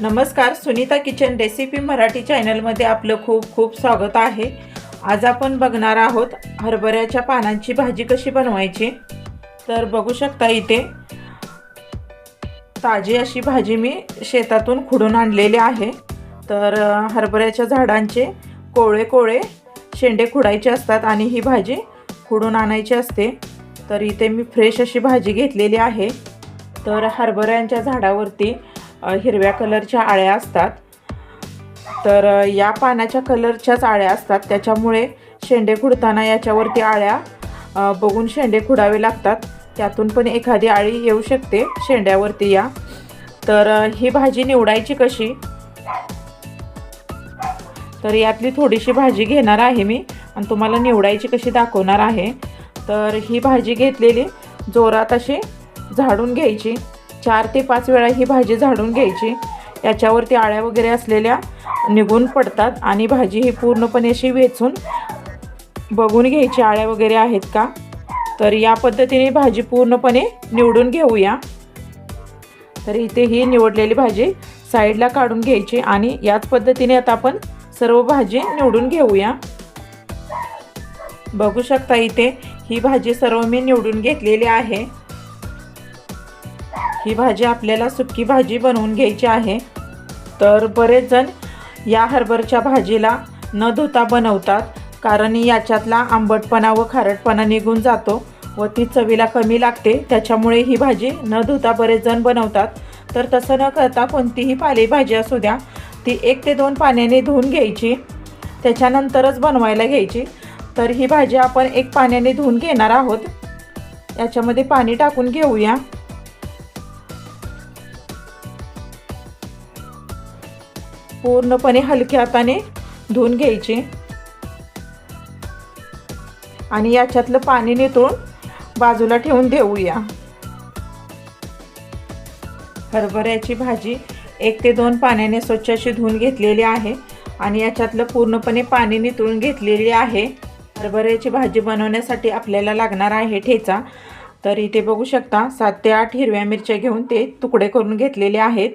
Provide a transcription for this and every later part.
नमस्कार Sunita kitchen recipe Marathi चॅनलमध्ये आपलं खूप खूप स्वागत आहे. आज आपण बघणार आहोत हरभऱ्याच्या पानांची भाजी कशी बनवायची. तर बघू शकता इथे ताजी अशी भाजी मी शेतातून खुडून आणलेली आहे. तर हरभऱ्याच्या झाडांचे कोवळे कोवळे शेंडे खुडायचे असतात आणि ही भाजी खुडून आणायची असते. तर इथे मी फ्रेश अशी भाजी घेतलेली आहे. तर हरभऱ्यांच्या झाडावरती हिरव्या कलरच्या आळ्या असतात. तर या पानाच्या कलरच्याच आळ्या असतात. त्याच्यामुळे शेंडे खुडताना याच्यावरती आळ्या बघून शेंडे खुडावे लागतात. त्यातून पण एखादी आळी येऊ शकते शेंड्यावरती या. तर ही भाजी निवडायची कशी? तर यातली थोडीशी भाजी घेणार आहे मी आणि तुम्हाला निवडायची कशी दाखवणार आहे. तर ही भाजी घेतलेली जोरात अशी झाडून घ्यायची. चार ते पाच वेळा ही भाजी झाडून घ्यायची. याच्यावरती आळ्या वगैरे असलेल्या निघून पडतात आणि भाजी ही पूर्णपणे अशी वेचून बघून घ्यायची. आळ्या वगैरे आहेत का? तर या पद्धतीने भाजी पूर्णपणे निवडून घेऊया. तर इथे ही निवडलेली भाजी साईडला काढून घ्यायची आणि याच पद्धतीने आता आपण सर्व भाजी निवडून घेऊया. बघू शकता इथे ही भाजी सर्व मी निवडून घेतलेली आहे. ही भाजी आपल्याला सुकी भाजी बनवून घ्यायची आहे. तर बरेच जण या हरभरच्या भाजीला न धुता बनवतात कारण याच्यातला आंबटपणा व खारटपणा निघून जातो व ती चवीला कमी लागते. त्याच्यामुळे ही भाजी न धुता बरेच जण बनवतात. तर तसं न करता कोणतीही पालेभाजी असू द्या ती एक ते दोन पाण्याने धुवून घ्यायची त्याच्यानंतरच बनवायला घ्यायची. तर ही भाजी आपण एक पाण्याने धुवून घेणार आहोत. याच्यामध्ये पाणी टाकून घेऊया. पूर्णपणे हलक्या हाताने धुवून घ्यायची. आणि याच्यातलं पाणी नितळून बाजूला ठेवून देऊया. हरभऱ्याची भाजी एक ते दोन पाण्याने स्वच्छ अशी धुवून घेतलेली आहे आणि याच्यातलं पूर्णपणे पाणी नितळून घेतलेली आहे. हरभऱ्याची भाजी बनवण्यासाठी आपल्याला लागणार आहे ठेचा. तर इथे बघू शकता सात ते आठ हिरव्या मिरच्या घेऊन ते तुकडे करून घेतलेले आहेत.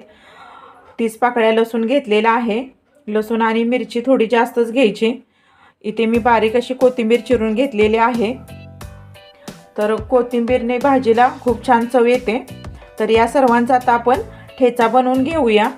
तीस पाकळ्या लसूण घेतलेला आहे. लसूण आणि मिरची थोडी जास्तच घ्यायची. इथे मी बारीक अशी कोथिंबीर चिरून घेतलेली आहे. तर कोथिंबीरने भाजीला खूप छान चव येते. तर या सर्वांचा आता आपण ठेचा बनवून घेऊया.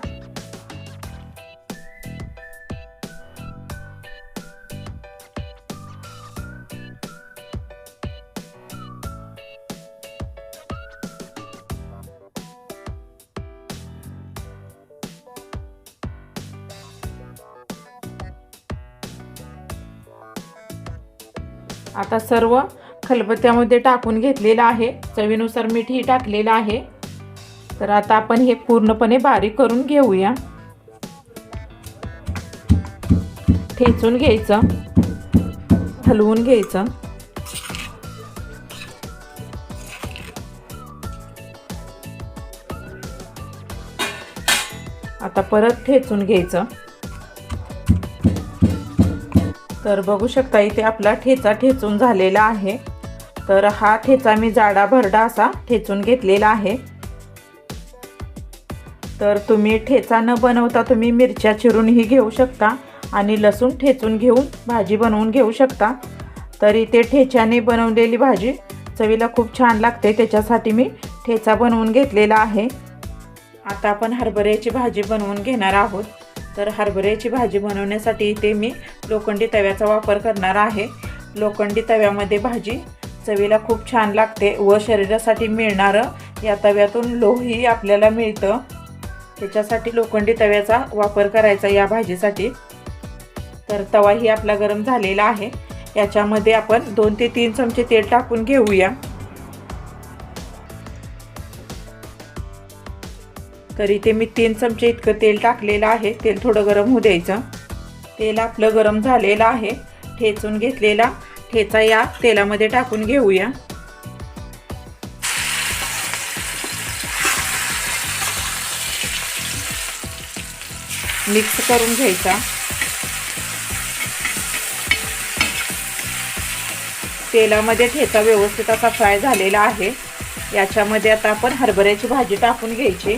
आता सर्व खलबत्त्यामध्ये टाकून घेतलेलं आहे. चवीनुसार मीठही टाकलेलं आहे. तर आता आपण हे पूर्णपणे बारीक करून घेऊया. ठेचून घ्यायचं. हलवून घ्यायचं. आता परत ठेचून घ्यायचं. तर बघू शकता इथे आपला ठेचा ठेचून झालेला आहे. तर हा ठेचा मी जाडा भरडा असा ठेचून घेतलेला आहे. तर तुम्ही ठेचा न बनवता तुम्ही मिरच्या चिरूनही घेऊ शकता आणि लसूण ठेचून घेऊन भाजी बनवून घेऊ शकता. तर इथे ठेच्याने बनवलेली भाजी चवीला खूप छान लागते त्याच्यासाठी मी ठेचा बनवून घेतलेला आहे. आता आपण हरभऱ्याची भाजी बनवून घेणार आहोत. तर हरभऱ्याची भाजी बनवण्यासाठी इथे मी लोखंडी तव्याचा वापर करणार आहे. लोखंडी तव्यामध्ये भाजी चवीला खूप छान लागते व शरीरासाठी मिळणारं या तव्यातून लोहही आपल्याला मिळतं. त्याच्यासाठी लोखंडी तव्याचा वापर करायचा या भाजीसाठी. तर तवाही आपला गरम झालेला आहे. याच्यामध्ये आपण दोन ते तीन चमचे तेल टाकून घेऊया. तर इथे मी तीन चमचे इतकं तेल टाकलेलं आहे. तेल थोडं गरम होऊ द्यायचं. तेल आपलं गरम झालेलं आहे. ठेचून घेतलेला. ठेचा या तेलामध्ये टाकून घेऊया. मिक्स करून घ्यायचा. तेलामध्ये ठेचा व्यवस्थित असा फ्राय झालेला आहे. याच्यामध्ये आता आपण हरभऱ्याची भाजी टाकून घ्यायची.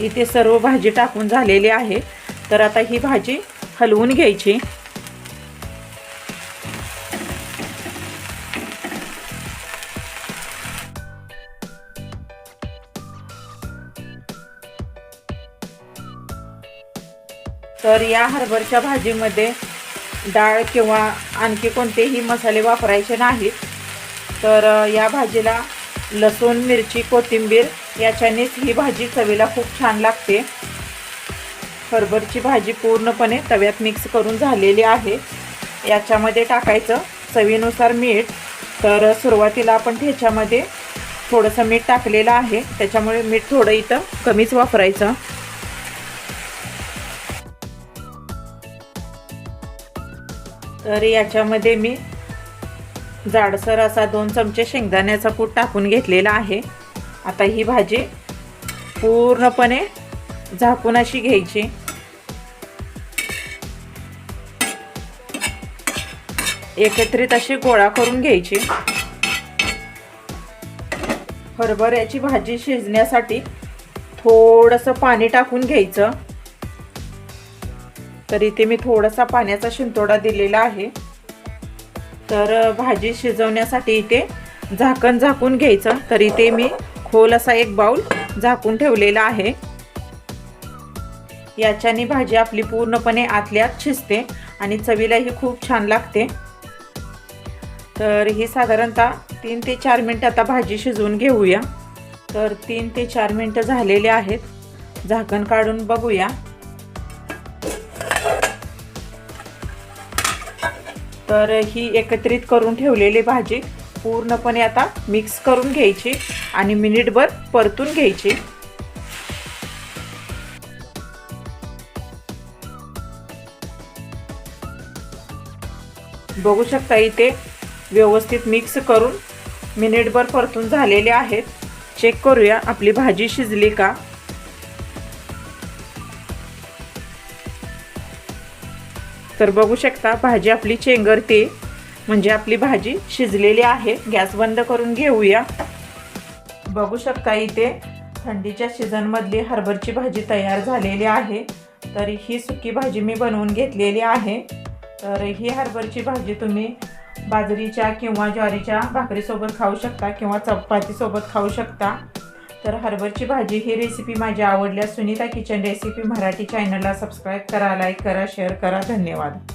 इथे सर्व भाजी टाकून झालेली आहे. तर आता ही भाजी हलवून घ्यायची. तर या हरभरच्या भाजीमध्ये डाळ किंवा आणखी कोणतेही मसाले वापरायचे नाहीत. तर या भाजीला लसूण मिरची कोथिंबीर याच्यानेच ही भाजी चवीला खूप छान लागते. हरभरची भाजी पूर्णपणे तव्यात मिक्स करून झालेली आहे. याच्यामध्ये टाकायचं चवीनुसार मीठ. तर सुरुवातीला आपण ठेच्यामध्ये थोडंसं मीठ टाकलेलं आहे. त्याच्यामुळे मीठ थोडं इथं कमीच वापरायचं. तर याच्यामध्ये मी जाडसर असा दोन चमचे शेंगदाण्याचा कूट टाकून घेतलेला आहे. आता ही भाजी पूर्णपणे झाकून अशी घ्यायची. एकत्रित अशी गोळा करून घ्यायची. हरभऱ्याची भाजी शिजण्यासाठी थोडंसं पाणी टाकून घ्यायचं. तर इथे मी थोडासा पाण्याचा शिंतोडा दिलेला आहे. तर भाजी शिजवण्यासाठी इथे झाकण झाकून घ्यायचं. तर इथे मी खोल असा एक बाऊल झाकून ठेवलेला आहे. याच्याने भाजी आपली पूर्णपणे आतल्यात शिजते आणि चवीलाही खूप छान लागते. तर ही साधारणतः तीन ते चार मिनटं आता भाजी शिजवून घेऊया. तर तीन ते चार मिनटं झालेले आहेत. झाकण काढून बघूया. तर ही एकत्रित करून ठेवलेली भाजी पूर्णपणे आता मिक्स करून घ्यायची आणि मिनिटभर परतून घ्यायची. बघू शकता इथे व्यवस्थित मिक्स करून मिनिटभर परतून झालेले आहेत. चेक करूया आपली भाजी शिजली का? तर बघू शकता भाजी आपली चेंगरते. म्हणजे आपली भाजी शिजलेली आहे. गॅस बंद करून घेऊया. बघू शकता इथे थंडीच्या सीझनमधली हरभरची भाजी तयार झालेली आहे. तर ही सुकी भाजी मी बनवून घेतलेली आहे. तर ही हरभरची भाजी तुम्ही बाजरीच्या किंवा ज्वारीच्या भाकरीसोबत खाऊ शकता किंवा चपातीसोबत खाऊ शकता. तर हरभरची भाजी ही रेसिपी माझी आवडल्यास सुनीता किचन रेसिपी मराठी चॅनलला सबस्क्राईब करा लाईक करा शेअर करा. धन्यवाद.